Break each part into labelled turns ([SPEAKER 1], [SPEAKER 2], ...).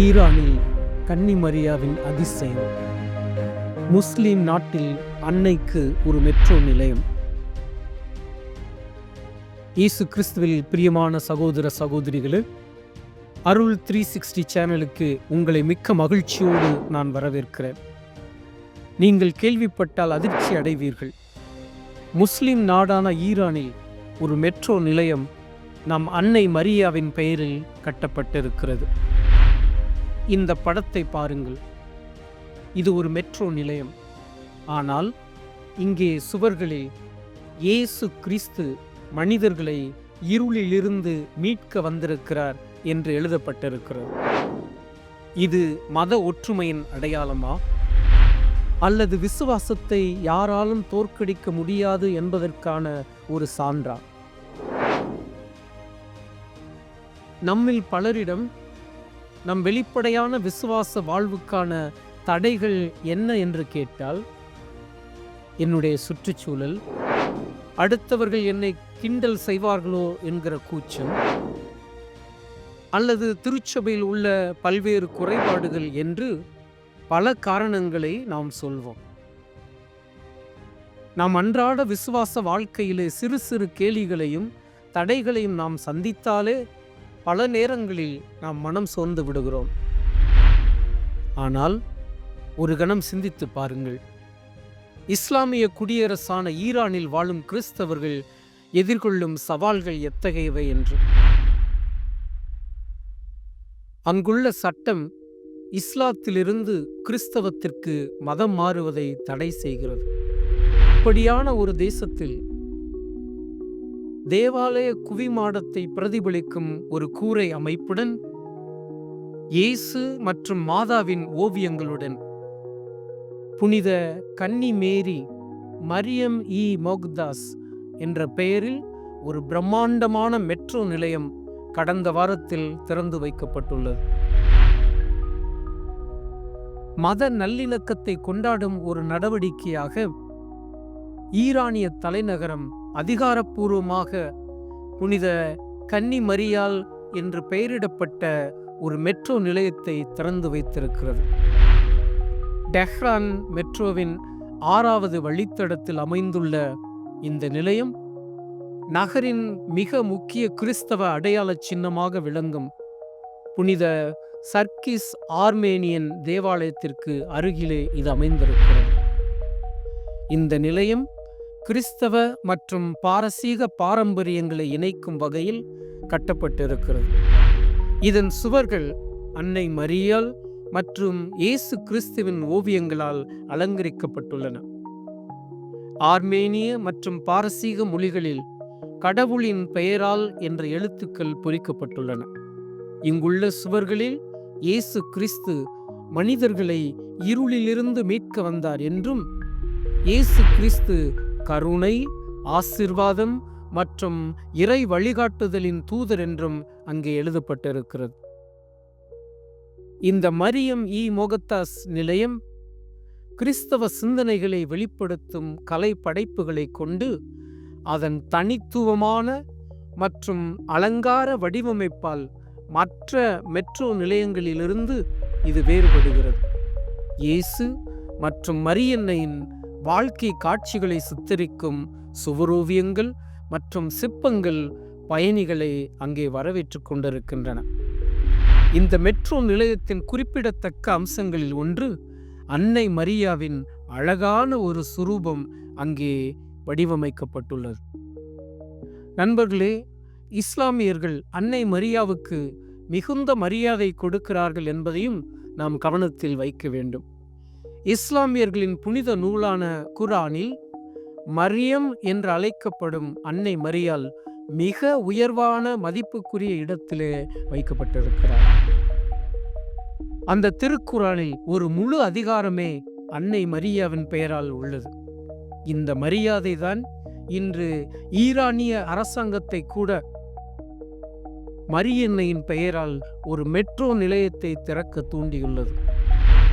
[SPEAKER 1] ஈரானில் கன்னிமரியாவின் அதிசயம். முஸ்லீம் நாட்டில் அன்னைக்கு ஒரு மெட்ரோ நிலையம். இயேசு கிறிஸ்துவில் பிரியமான சகோதர சகோதரிகளே அருள் த்ரீ சிக்ஸ்டி சேனலுக்கு உங்களை மிக்க மகிழ்ச்சியோடு நான் வரவேற்கிறேன். நீங்கள் கேள்விப்பட்டால் அதிர்ச்சி அடைவீர்கள். முஸ்லிம் நாடான ஈரானில் ஒரு மெட்ரோ நிலையம் நம் அன்னை மரியாவின் பெயரில் கட்டப்பட்டிருக்கிறது. இந்த படத்தை பாருங்கள். இது ஒரு மெட்ரோ நிலையம். ஆனால் இங்கே சுவர்களில் இயேசு கிறிஸ்து மனிதர்களை இருளிலிருந்து மீட்க வந்திருக்கிறார் என்று எழுதப்பட்டிருக்கிறது. இது மத ஒற்றுமையின் அடையாளமா? அல்லது விசுவாசத்தை யாராலும் தோற்கடிக்க முடியாது என்பதற்கான ஒரு சான்றா? நம்மில் பலரிடம் நம் வெளிப்படையான விசுவாச வாழ்வுக்கான தடைகள் என்ன என்று கேட்டால் என்னுடைய சுற்றுச்சூழல் அடுத்தவர்கள் என்னை கிண்டல் செய்வார்களோ என்கிற கூச்சம் அல்லது திருச்சபையில் உள்ள பல்வேறு குறைபாடுகள் என்று பல காரணங்களை நாம் சொல்வோம். நாம் அன்றாட விசுவாச வாழ்க்கையிலே சிறு சிறு கேலிகளையும் தடைகளையும் நாம் சந்தித்தாலே பல நேரங்களில் நாம் மனம் சோர்ந்து விடுகிறோம். ஆனால் ஒரு கணம் சிந்தித்து பாருங்கள். இஸ்லாமிய குடியரசான ஈரானில் வாழும் கிறிஸ்தவர்கள் எதிர்கொள்ளும் சவால்கள் எத்தகையவை என்று. அங்குள்ள சட்டம் இஸ்லாத்திலிருந்து கிறிஸ்தவத்திற்கு மதம் மாறுவதை தடை செய்கிறது. இப்படியான ஒரு தேசத்தில் தேவாலய குவிமாடத்தை பிரதிபலிக்கும் ஒரு கூரை அமைப்புடன் இயேசு மற்றும் மாதாவின் ஓவியங்களுடன். புனித கன்னி மேரி மரியம் இ. மோக்தாஸ் என்ற பெயரில் ஒரு பிரம்மாண்டமான மெட்ரோ நிலையம் கடந்த வாரத்தில் திறந்து வைக்கப்பட்டுள்ளது. மத நல்லிணக்கத்தை கொண்டாடும் ஒரு நடவடிக்கையாக ஈரானிய தலைநகரம் அதிகாரப்பூர்வமாக புனித கன்னி மரியால் என்று பெயரிடப்பட்ட ஒரு மெட்ரோ நிலையத்தை திறந்து வைத்திருக்கிறது. டெஹ்ரான் மெட்ரோவின் ஆறாவது வழித்தடத்தில் அமைந்துள்ள இந்த நிலையம் நகரின் மிக முக்கிய கிறிஸ்தவ அடையாள சின்னமாக விளங்கும். புனித சர்க்கிஸ் ஆர்மேனியன் தேவாலயத்திற்கு அருகிலே இது அமைந்திருக்கிறது. இந்த நிலையம் கிறிஸ்தவ மற்றும் பாரசீக பாரம்பரியங்களை இணைக்கும் வகையில் கட்டப்பட்டிருக்கிறது. இதன் சுவர்கள் அன்னை மரியால் மற்றும் இயேசு கிறிஸ்துவின் ஓவியங்களால் அலங்கரிக்கப்பட்டுள்ளன. ஆர்மேனிய மற்றும் பாரசீக மொழிகளில் கடவுளின் பெயரால் என்ற எழுத்துக்கள் பொறிக்கப்பட்டுள்ளன. இங்குள்ள சுவர்களில் இயேசு கிறிஸ்து மனிதர்களை இருளிலிருந்து மீட்க வந்தார் என்றும் இயேசு கிறிஸ்து கருணை ஆசிர்வாதம் மற்றும் இறை வழிகாட்டுதலின் தூதர் என்றும் அங்கே எழுதப்பட்டிருக்கிறது. இந்த மரியம் இ. மோகத்தாஸ் நிலையம் கிறிஸ்தவ சிந்தனைகளை வெளிப்படுத்தும் கலை படைப்புகளை கொண்டு அதன் தனித்துவமான மற்றும் அலங்கார வடிவமைப்பால் மற்ற மெட்ரோ நிலையங்களிலிருந்து இது வேறுபடுகிறது. இயேசு மற்றும் மரியன்னையின் வாழ்க்கை காட்சிகளை சித்தரிக்கும் சுவரோவியங்கள் மற்றும் சிற்பங்கள் பயணிகளை அங்கே வரவேற்று கொண்டிருக்கின்றன. இந்த மெட்ரோ நிலையத்தின் குறிப்பிடத்தக்க அம்சங்களில் ஒன்று அன்னை மரியாவின் அழகான ஒரு சுரூபம் அங்கே வடிவமைக்கப்பட்டுள்ளது. நண்பர்களே இஸ்லாமியர்கள் அன்னை மரியாவுக்கு மிகுந்த மரியாதை கொடுக்கிறார்கள் என்பதையும் நாம் கவனத்தில் வைக்க வேண்டும். இஸ்லாமியர்களின் புனித நூலான குரானில் மரியம் என்று அழைக்கப்படும் அன்னை மரியால் மிக உயர்வான மதிப்புக்குரிய இடத்திலே வைக்கப்பட்டிருக்கிறார். அந்த திருக்குறானில் ஒரு முழு அதிகாரமே அன்னை மரியாவின் பெயரால் உள்ளது. இந்த மரியாதை தான் இன்று ஈரானிய அரசாங்கத்தை கூட மரியன்னையின் பெயரால் ஒரு மெட்ரோ நிலையத்தை திறக்க தூண்டியுள்ளது.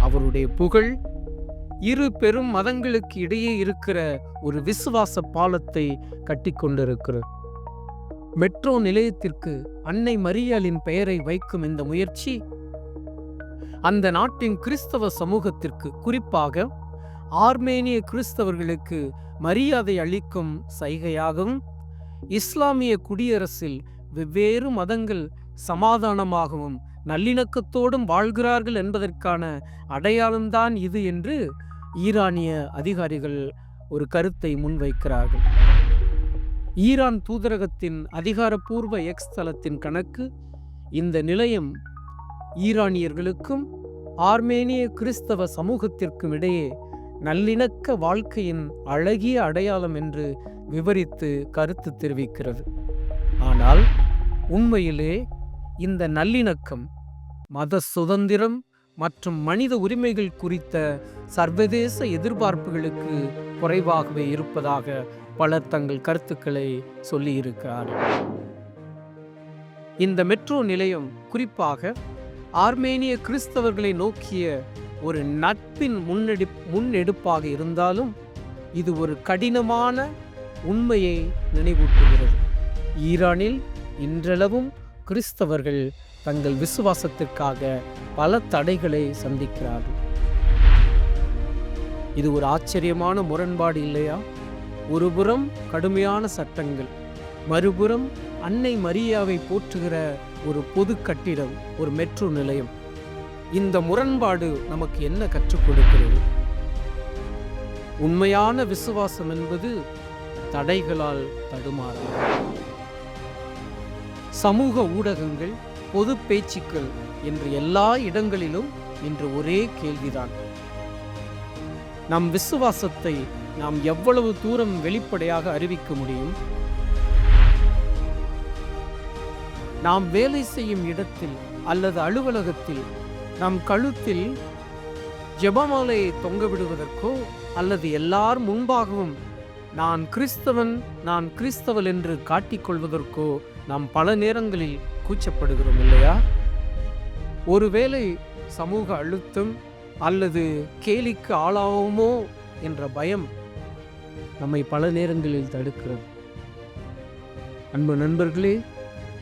[SPEAKER 1] அவருடைய புகழ் இரு பெரும் மதங்களுக்கு இடையே இருக்கிற ஒரு விசுவாச பாலத்தை கட்டி கொண்டிருக்கிறோம் மெட்ரோ நிலையத்திற்கு அன்னை மரியாளின் பெயரை வைக்கும் இந்த முயற்சி அந்த நாட்டின் கிறிஸ்தவ சமூகத்திற்கு குறிப்பாக ஆர்மேனிய கிறிஸ்தவர்களுக்கு மரியாதை அளிக்கும் சைகையாகவும் இஸ்லாமிய குடியரசில் வெவ்வேறு மதங்கள் சமாதானமாகவும் நல்லிணக்கத்தோடும் வாழ்கிறார்கள் என்பதற்கான அடையாளம்தான் இது என்று ஈரானிய அதிகாரிகள் ஒரு கருத்தை முன்வைக்கிறார்கள். ஈரான் தூதரகத்தின் அதிகாரப்பூர்வ எக்ஸ் தளத்தின் கணக்கு இந்த நிலையம் ஈரானியர்களுக்கும் ஆர்மேனிய கிறிஸ்தவ சமூகத்திற்கும் இடையே நல்லிணக்க வாழ்க்கையின் அழகிய அடையாளம் என்று விவரித்து கருத்து தெரிவிக்கிறது. ஆனால் உண்மையிலே இந்த நல்லிணக்கம் மத சுதந்திரம் மற்றும் மனித உரிமைகள் குறித்த சர்வதேச எதிர்பார்ப்புகளுக்கு குறைவாகவே இருப்பதாக பலர் தங்கள் கருத்துக்களை சொல்லியிருக்கிறார்கள் இந்த மெட்ரோ நிலையம் குறிப்பாக ஆர்மேனிய கிறிஸ்தவர்களை நோக்கிய ஒரு நட்பின் முன்னெடு முன்னெடுப்பாக இருந்தாலும் இது ஒரு கடினமான உண்மையை நினைவூட்டுகிறது. ஈரானில் இன்றளவும் கிறிஸ்தவர்கள் தங்கள் விசுவாசத்திற்காக பல தடைகளை சந்திக்கிறார்கள். இது ஒரு ஆச்சரியமான முரண்பாடு இல்லையா? ஒருபுறம் கடுமையான சட்டங்கள் மறுபுறம் அன்னை மரியாவை போற்றுகிற ஒரு பொது கட்டிடம் ஒரு மெட்ரோ நிலையம். இந்த முரண்பாடு நமக்கு என்ன கற்றுக் கொடுக்கிறது? உண்மையான விசுவாசம் என்பது தடைகளால் தடுமாறாது. சமூக ஊடகங்கள் பொது பேச்சுக்கள் என்று எல்லா இடங்களிலும் இன்று ஒரே கேள்விதான். நம் விசுவாசத்தை நாம் எவ்வளவு தூரம் வெளிப்படையாக அறிவிக்க முடியும்? நாம் வேலை செய்யும் இடத்தில் அல்லது அலுவலகத்தில் நம் கழுத்தில் ஜெபமாலையை தொங்க விடுவதற்கோ அல்லது எல்லார் முன்பாகவும் நான் கிறிஸ்தவன் நான் கிறிஸ்தவல் என்று காட்டிக்கொள்வதற்கோ நாம் பல நேரங்களில் கூச்சப்படுகிறோம் இல்லையா? ஒருவேளை சமூக அழுத்தம் அல்லது கேலிக்கு ஆளாவோமோ என்ற பயம் நம்மை பல நேரங்களில் தடுக்கிறது. அன்பு நண்பர்களே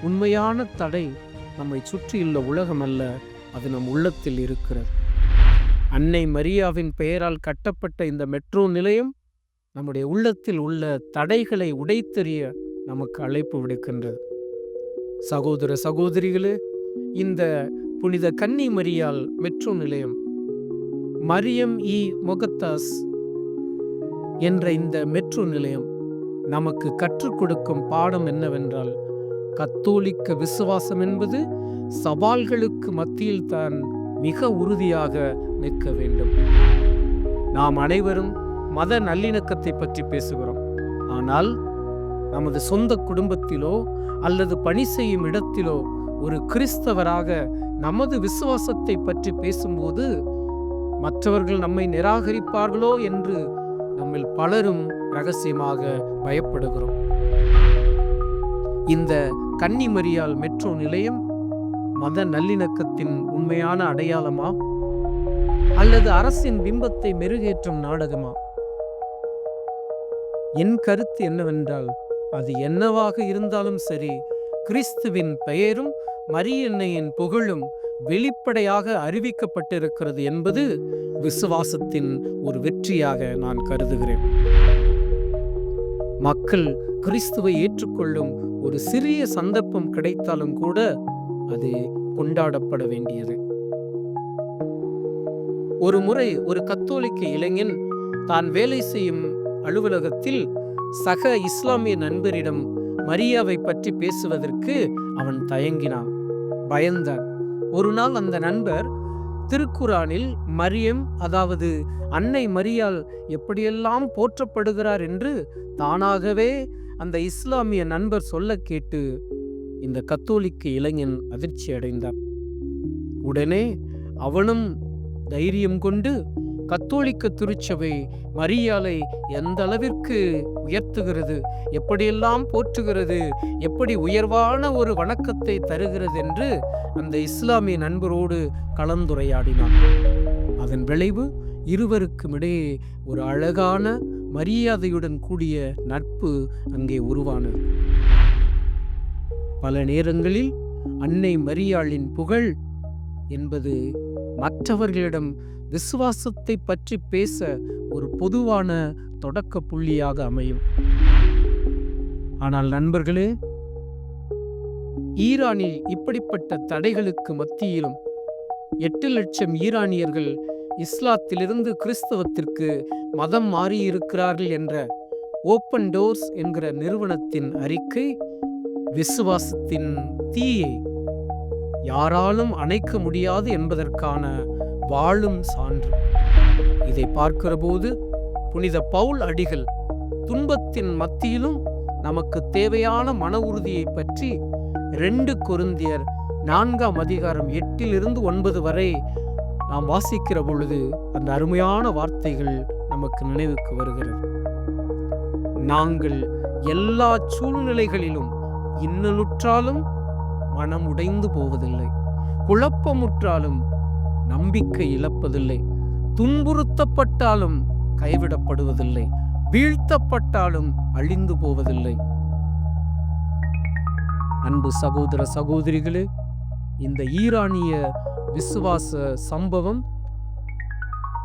[SPEAKER 1] உண்மையான தடை நம்மை சுற்றியுள்ள உலகம் அல்ல அது நம் உள்ளத்தில் இருக்கிறது. அன்னை மரியாவின் பெயரால் கட்டப்பட்ட இந்த மெட்ரோ நிலையம் நம்முடைய உள்ளத்தில் உள்ள தடைகளை உடைத்தெறிய நமக்கு அழைப்பு விடுக்கின்றது. சகோதர சகோதரிகளே இந்த புனித கன்னி மரியால் மெட்ரோ நிலையம் மரியம் இ. மொகத்தாஸ் என்ற இந்த மெட்ரோ நிலையம் நமக்கு கற்றுக் கொடுக்கும் பாடம் என்னவென்றால் கத்தோலிக்க விசுவாசம் என்பது சவால்களுக்கு மத்தியில் தான் மிக உறுதியாக நிற்க வேண்டும். நாம் அனைவரும் மத நல்லிணக்கத்தை பற்றி பேசுகிறோம். ஆனால் நமது சொந்த குடும்பத்திலோ அல்லது பணி செய்யும் இடத்திலோ ஒரு கிறிஸ்தவராக நமது விசுவாசத்தை பற்றி பேசும்போது மற்றவர்கள் நம்மை நிராகரிப்பார்களோ என்று நம்மில் பலரும் ரகசியமாக பயப்படுகிறோம். இந்த கன்னிமரியால் மெட்ரோ நிலையம் மத நல்லிணக்கத்தின் உண்மையான அடையாளமா? அல்லது அரசின் பிம்பத்தை மெருகேற்றும் நாடகமா? என் கருத்து என்னவென்றால் அது என்னவாக இருந்தாலும் சரி கிறிஸ்துவின் பெயரும் மரியன்னையின் புகழும் வெளிப்படையாக அறிவிக்கப்பட்டிருக்கிறது என்பது விசுவாசத்தின் ஒரு வெற்றியாக நான் கருதுகிறேன். மக்கள் கிறிஸ்துவை ஏற்றுக்கொள்ளும் ஒரு சிறிய சந்தர்ப்பம் கிடைத்தாலும் கூட அது கொண்டாடப்பட வேண்டியது. ஒரு முறை ஒரு கத்தோலிக்க இளைஞன் தான் வேலை செய்யும் அலுவலகத்தில் சக இஸ்லாமிய நண்பரிடம் மரியாவை பற்றி பேசுவதற்கு அவன் தயங்கினான். பயந்தான். ஒரு நாள் அந்த நண்பர் திருக்குறானில் மரியம் அதாவது அன்னை மரியால் எப்படியெல்லாம் போற்றப்படுகிறார் என்று தானாகவே அந்த இஸ்லாமிய நண்பர் சொல்ல கேட்டு இந்த கத்தோலிக்க இளைஞன் அதிர்ச்சி அடைந்தார் உடனே அவனும் தைரியம் கொண்டு கத்தோலிக்க திருச்சபை மரியாலை எந்த அளவிற்கு உயர்த்துகிறது? எப்படியெல்லாம் போற்றுகிறது? எப்படி உயர்வான ஒரு வணக்கத்தை தருகிறது என்று அந்த இஸ்லாமிய நண்பரோடு கலந்துரையாடினான். அதன் விளைவு இருவருக்கும் இடையே ஒரு அழகான மரியாதையுடன் கூடிய நட்பு அங்கே உருவானது. பல நேரங்களில் அன்னை மரியாளின் புகழ் என்பது மற்றவர்களிடம் விசுவாசத்தை பற்றி பேச ஒரு பொதுவான தொடக்க புள்ளியாக அமையும். ஆனால் நண்பர்களே ஈரானில் இப்படிப்பட்ட தடைகளுக்கு மத்தியிலும் எட்டு லட்சம் ஈரானியர்கள் இஸ்லாத்திலிருந்து கிறிஸ்தவத்திற்கு மதம் மாறியிருக்கிறார்கள் என்ற ஓப்பன் டோர்ஸ் என்கிற நிறுவனத்தின் அறிக்கை விசுவாசத்தின் தீயை யாராலும் அணைக்க முடியாது என்பதற்கான வாழும் சான்று. இதை பார்க்கிறபோது புனித பவுல் அடிகள் துன்பத்தின் மத்தியிலும் நமக்கு தேவையான மன உறுதியை பற்றி ரெண்டு கொருந்தியர் நான்காம் அதிகாரம் எட்டிலிருந்து ஒன்பது வரை நாம் வாசிக்கிற பொழுது அந்த அருமையான வார்த்தைகள் நமக்கு நினைவுக்கு வருகிறது. நாங்கள் எல்லா சூழ்நிலைகளிலும் இன்னலுற்றாலும் மனம் உடைந்து போவதில்லை. குழப்பமுற்றாலும் நம்பிக்கை இழப்பதில்லை. துன்புறுத்தப்பட்டாலும் கைவிடப்படுவதில்லை. வீழ்த்தப்பட்டாலும் அழிந்து போவதில்லை. அன்பு சகோதர சகோதரிகளே இந்த ஈரானிய விசுவாச சம்பவம்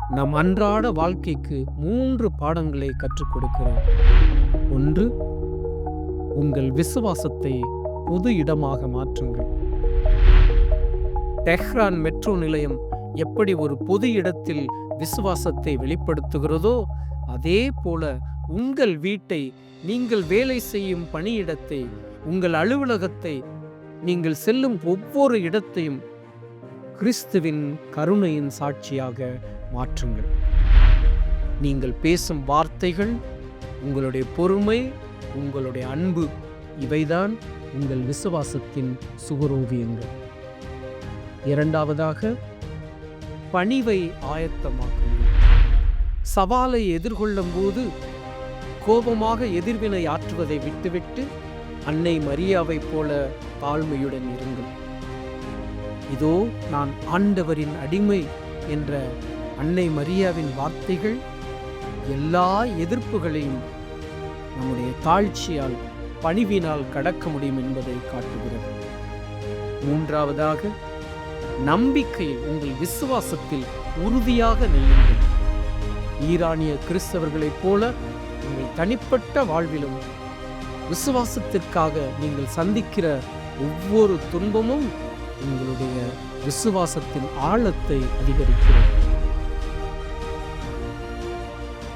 [SPEAKER 1] நம் அன்றாட வாழ்க்கைக்கு மூன்று பாடங்களை கற்றுக் கொடுக்கிறோம் ஒன்று உங்கள் விசுவாசத்தை பொது இடமாக மாற்றுங்கள். டெஹ்ரான் மெட்ரோ நிலையம் எப்படி ஒரு பொது இடத்தில் விசுவாசத்தை வெளிப்படுத்துகிறதோ அதே போல உங்கள் வீட்டை நீங்கள் வேலை செய்யும் பணியிடத்தை உங்கள் அலுவலகத்தை நீங்கள் செல்லும் ஒவ்வொரு இடத்தையும் கிறிஸ்துவின் கருணையின் சாட்சியாக மாற்றுங்கள். நீங்கள் பேசும் வார்த்தைகள் உங்களுடைய பொறுமை உங்களுடைய அன்பு இவைதான். உங்கள் விசுவாசத்தின் சுகரோவியங்கள். இரண்டாவதாக பணிவை ஆயத்தமாக்குங்கள். சவாலை எதிர்கொள்ளும் போது கோபமாக எதிர்வினை ஆற்றுவதை விட்டுவிட்டு அன்னை மரியாவைப் போல தாழ்மையுடன் இருங்கள். இதோ நான் ஆண்டவரின் அடிமை என்ற அன்னை மரியாவின் வார்த்தைகள் எல்லா எதிர்ப்புகளையும் நம்முடைய தாழ்ச்சியால் பணிவினால் கடக்க முடியும் என்பதை காட்டுகிறது. மூன்றாவதாக நம்பிக்கையில் உங்கள் விசுவாசத்தில் உறுதியாக நெல்லுங்கள் ஈரானிய கிறிஸ்தவர்களைப் போல உங்கள் தனிப்பட்ட வாழ்விலும் விசுவாசத்திற்காக நீங்கள் சந்திக்கிற ஒவ்வொரு துன்பமும் உங்களுடைய விசுவாசத்தின் ஆழத்தை அதிகரிக்கிறது.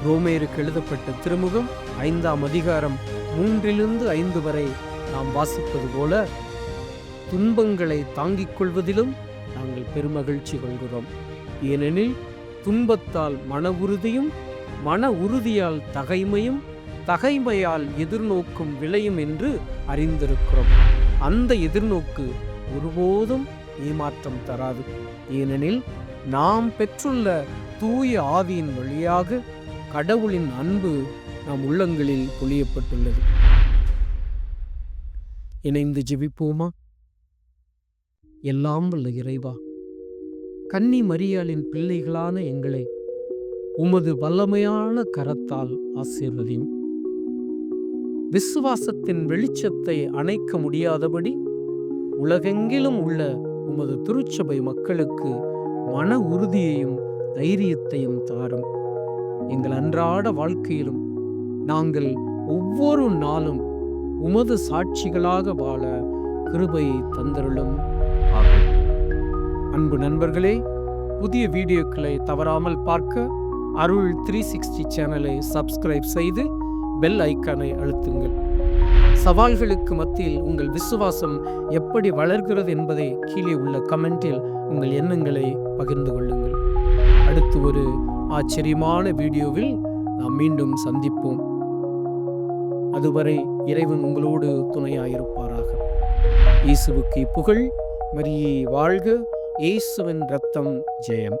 [SPEAKER 1] ரோமேருக்கு எழுதப்பட்ட திருமுகம் ஐந்தாம் அதிகாரம் மூன்றிலிருந்து ஐந்து வரை நாம் வாசிப்பது போல துன்பங்களை தாங்கிக் கொள்வதிலும் நாங்கள் பெருமகிழ்ச்சி கொள்கிறோம். ஏனெனில் துன்பத்தால் மன உறுதியும் மன உறுதியால் தகைமையும் தகைமையால் எதிர்நோக்கும் விளையும் என்று அறிந்திருக்கிறோம். அந்த எதிர்நோக்கு ஒருபோதும் ஏமாற்றம் தராது. ஏனெனில் நாம் பெற்றுள்ள தூய ஆவியின் வழியாக கடவுளின் அன்பு நம் உள்ளங்களில் பொழியப்பட்டுள்ளது. இணைந்து ஜெபிப்போமா? எல்லாம் வல்ல இறைவா கன்னி மரியாளின் பிள்ளைகளான எங்களை உமது வல்லமையான கரத்தால் ஆசீர்வதியும். விசுவாசத்தின் வெளிச்சத்தை அணைக்க முடியாதபடி உலகெங்கிலும் உள்ள உமது திருச்சபை மக்களுக்கு மன உறுதியையும் தைரியத்தையும் தாரும். எங்கள் அன்றாட வாழ்க்கையிலும் நாங்கள் ஒவ்வொரு நாளும் உமது சாட்சிகளாக வாழ கிருபை தந்தருளும். ஆகும் அன்பு நண்பர்களே புதிய வீடியோக்களை தவறாமல் பார்க்க அருள் த்ரீ சிக்ஸ்டி சேனலை சப்ஸ்கிரைப் செய்து பெல் ஐக்கானை அழுத்துங்கள். சவால்களுக்கு மத்தியில் உங்கள் விசுவாசம் எப்படி வளர்கிறது என்பதை கீழே உள்ள கமெண்டில் உங்கள் எண்ணங்களை பகிர்ந்து கொள்ளுங்கள். அடுத்து ஒரு ஆச்சரியமான வீடியோவில் நாம் மீண்டும் சந்திப்போம். அதுவரை இறைவன் உங்களோடு துணையாயிருப்பாராக. இயேசுவுக்கு புகழ் மரியே வாழ்க இயேசுவின் ரத்தம் ஜெயம்.